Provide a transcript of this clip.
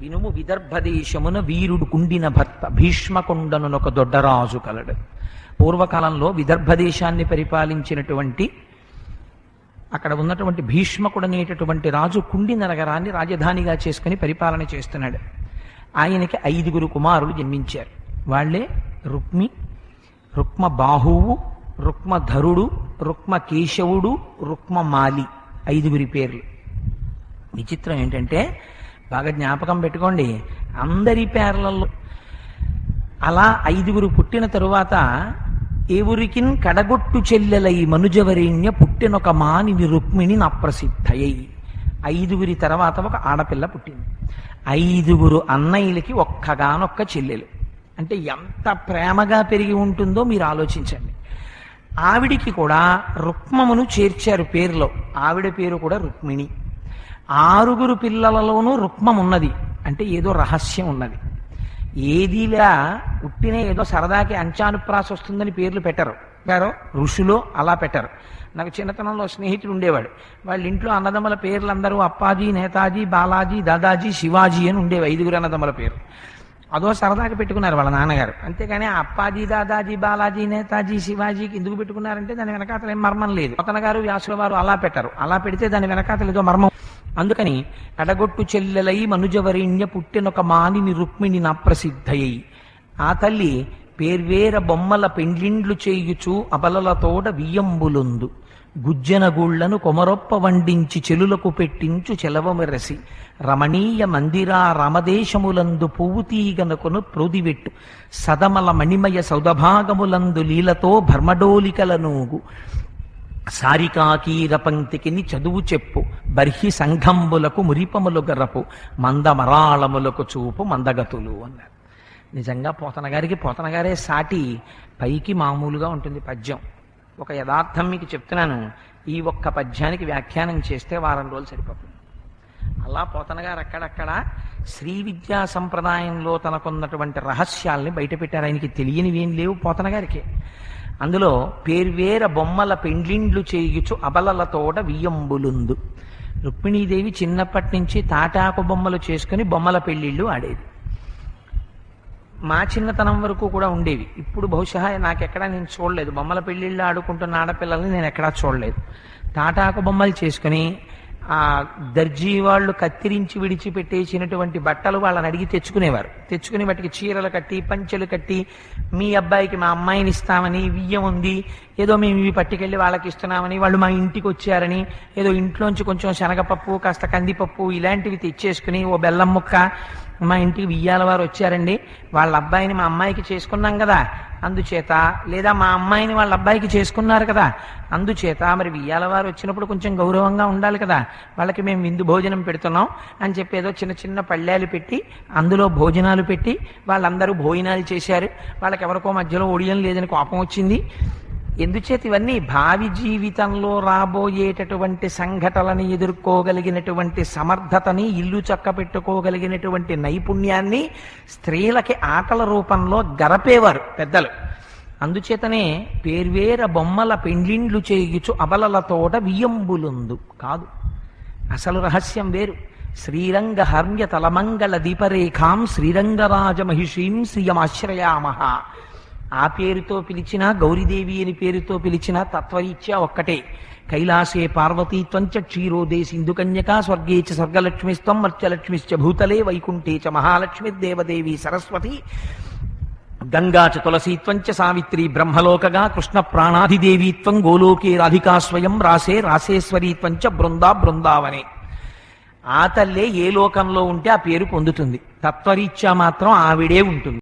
వినుము విదర్భదేశమున వీరుడు కుండిన భర్త భీష్మకొండనునొక దొడ్డరాజు కలడు. పూర్వకాలంలో విదర్భదేశాన్ని పరిపాలించినటువంటి అక్కడ ఉన్నటువంటి భీష్మకుడు అనేటటువంటి రాజు కుండి నగరాన్ని రాజధానిగా చేసుకుని పరిపాలన చేస్తున్నాడు. ఆయనకి ఐదుగురు కుమారులు జన్మించారు. వాళ్ళే రుక్మి రుక్మ బాహువు రుక్మధరుడు రుక్మ కేశవుడు రుక్మ మాలి ఐదుగురి పేర్లు. విచిత్రం ఏంటంటే బాగా జ్ఞాపకం పెట్టుకోండి. అందరి పేర్లలో. అలా ఐదుగురు పుట్టిన తరువాత ఎవరికిన్ కడగొట్టు చెల్లెలై మనుజవరేణ్య పుట్టినొక మానివి రుక్మిణి నా ప్రసిద్ధయ్యి ఐదుగురి తర్వాత ఒక ఆడపిల్ల పుట్టింది. ఐదుగురు అన్నయ్యలకి ఒక్కగానొక్క చెల్లెలు. అంటే ఎంత ప్రేమగా పెరిగి ఉంటుందో మీరు ఆలోచించండి. ఆవిడికి కూడా రుక్మమును చేర్చారు పేరులో. ఆవిడ పేరు కూడా రుక్మిణి. ఆరుగురు పిల్లలలోనూ రుక్మం ఉన్నది అంటే ఏదో రహస్యం ఉన్నది. ఏదిలా పుట్టిన ఏదో సరదాకి అంచానుప్రాస వస్తుందని పేర్లు పెట్టరు. గారు? ఋషులో అలా పెట్టరు. నాకు చిన్నతనంలో స్నేహితుడు ఉండేవాడు. వాళ్ళ ఇంట్లో అన్నదమ్ముల పేర్లు అందరూ అప్పాజీ నేతాజీ బాలాజీ దాదాజీ శివాజీ అని ఉండేవి. ఐదుగురు అన్నదమ్ముల పేరు. అదో సరదాగా పెట్టుకున్నారు వాళ్ళ నాన్నగారు. అంతేగాని అప్పాజీ దాదాజీ బాలాజీ నేతాజీ శివాజీకి ఎందుకు పెట్టుకున్నారంటే దాని వెనకాతల ఏం మర్మం లేదు. అతన గారు వ్యాసుల వారు అలా పెట్టారు. అలా పెడితే దాని వెనకాతల ఏదో మర్మం. అందుకని కడగొట్టు చెల్లెలై మనుజవరేణ్య పుట్టినొక మానిని రుక్మిణి నప్రసిద్ధయై ఆ తల్లి పేర్వేర బొమ్మల పెండ్లిండ్లు చేయుచు అబలలతోడ వియ్యంబులుందు. గుజ్జనగూళ్ళను కొమరొప్ప వండించి చెలులకు పెట్టించు చెలవమెరసి. రమణీయ మందిరా రమదేశములందు పువ్వు తీగనకును ప్రోదివెట్టు. సదమల మణిమయ సౌదభాగములందు లీలతో భర్మడోలికలనూగు సారికాకీర పంక్తికిని చదువు చెప్పు. బర్హి సంఘంబులకు మురిపములు గరపు. మందమరాళములకు చూపు మందగతులు అన్నారు. నిజంగా పోతన గారికి పోతన గారే సాటి. పైకి మామూలుగా ఉంటుంది పద్యం. ఒక యథార్థం మీకు చెప్తున్నాను. ఈ ఒక్క పద్యానికి వ్యాఖ్యానం చేస్తే వారం రోజులు సరిపోతుంది. అలా పోతన గారు అక్కడక్కడ శ్రీ విద్యా సంప్రదాయంలో తనకున్నటువంటి రహస్యాల్ని బయటపెట్టారు. ఆయనకి తెలియనివి ఏం లేవు పోతన గారికి అందులో పేర్వేర బొమ్మల పెండ్లిండ్లు చేయుచు అబలలతోట వియ్యంబులుందు. రుక్మిణీదేవి చిన్నప్పటి నుంచి తాటాకు బొమ్మలు చేసుకుని బొమ్మల పెళ్ళిళ్ళు ఆడేది. మా చిన్నతనం వరకు కూడా ఉండేవి. ఇప్పుడు బహుశా నాకెక్కడా నేను చూడలేదు. బొమ్మల పెళ్ళిళ్ళు ఆడుకుంటున్న ఆడపిల్లల్ని నేను ఎక్కడా చూడలేదు. తాటాకు బొమ్మలు చేసుకుని ఆ దర్జీ వాళ్ళు కత్తిరించి విడిచిపెట్టేసినటువంటి బట్టలు వాళ్ళని అడిగి తెచ్చుకునేవారు. తెచ్చుకుని వాటికి చీరలు కట్టి పంచెలు కట్టి మీ అబ్బాయికి మా అమ్మాయిని ఇస్తామని వియ్యం ఉంది. ఏదో మేము ఇవి పట్టుకెళ్ళి వాళ్ళకి ఇస్తున్నామని వాళ్ళు మా ఇంటికి వచ్చారని ఏదో ఇంట్లోంచి కొంచెం శనగపప్పు కాస్త కందిపప్పు ఇలాంటివి తెచ్చేసుకుని ఓ బెల్లం ముక్క మా ఇంటికి వియ్యాల వారు వచ్చారండి. వాళ్ళ అబ్బాయిని మా అమ్మాయికి చేసుకున్నాం కదా. అందుచేత లేదా మా అమ్మాయిని వాళ్ళ అబ్బాయికి చేసుకున్నారు కదా. అందుచేత మరి వియ్యాల వారు వచ్చినప్పుడు కొంచెం గౌరవంగా ఉండాలి కదా. వాళ్ళకి మేము విందు భోజనం పెడుతున్నాం అని చెప్పి ఏదో చిన్న చిన్న పళ్ళాలు పెట్టి అందులో భోజనాలు పెట్టి వాళ్ళందరూ భోజనాలు చేశారు. వాళ్ళకి ఎవరికో మధ్యలో ఒడియం లేదని కోపం వచ్చింది. ఎందుచేత ఇవన్నీ భావి జీవితంలో రాబోయేటటువంటి సంఘటనని ఎదుర్కోగలిగినటువంటి సమర్థతని ఇల్లు చక్క పెట్టుకోగలిగినటువంటి నైపుణ్యాన్ని స్త్రీలకి ఆటల రూపంలో గరపేవారు పెద్దలు. అందుచేతనే పేర్వేర బొమ్మల పెండ్లిండ్లు చేయుచు అబలలతోట వియ్యంబులుందు. కాదు అసలు రహస్యం వేరు. శ్రీరంగ హర్మ్య తలమంగళ దీపరేఖాం శ్రీరంగరాజ మహిషీం శ్రియమాశ్రయామహ. ఆ పేరుతో పిలిచినా గౌరీదేవి అని పేరుతో పిలిచినా తత్వరీత్యా ఒక్కటే. కైలాసే పార్వతీత్వం చ క్షీరోదే సింధుకన్యకా స్వర్గే చ స్వర్గలక్ష్మిస్తం మర్త్యలక్ష్మిశ్చ భూతలే వైకుంఠే చ మహాలక్ష్మిర్దేవదేవి సరస్వతి. గంగా చ తులసీత్వం చ సావిత్రి బ్రహ్మలోకగా కృష్ణ ప్రాణాధిదేవీత్వం గోలోకే రాధికా స్వయం రాసే రాసేశ్వరీత్వంచ చ బృందా బృందావనే. ఆ తల్లే ఏ లోకంలో ఉంటే ఆ పేరు పొందుతుంది. తత్వరీత్యా మాత్రం ఆవిడే ఉంటుంది.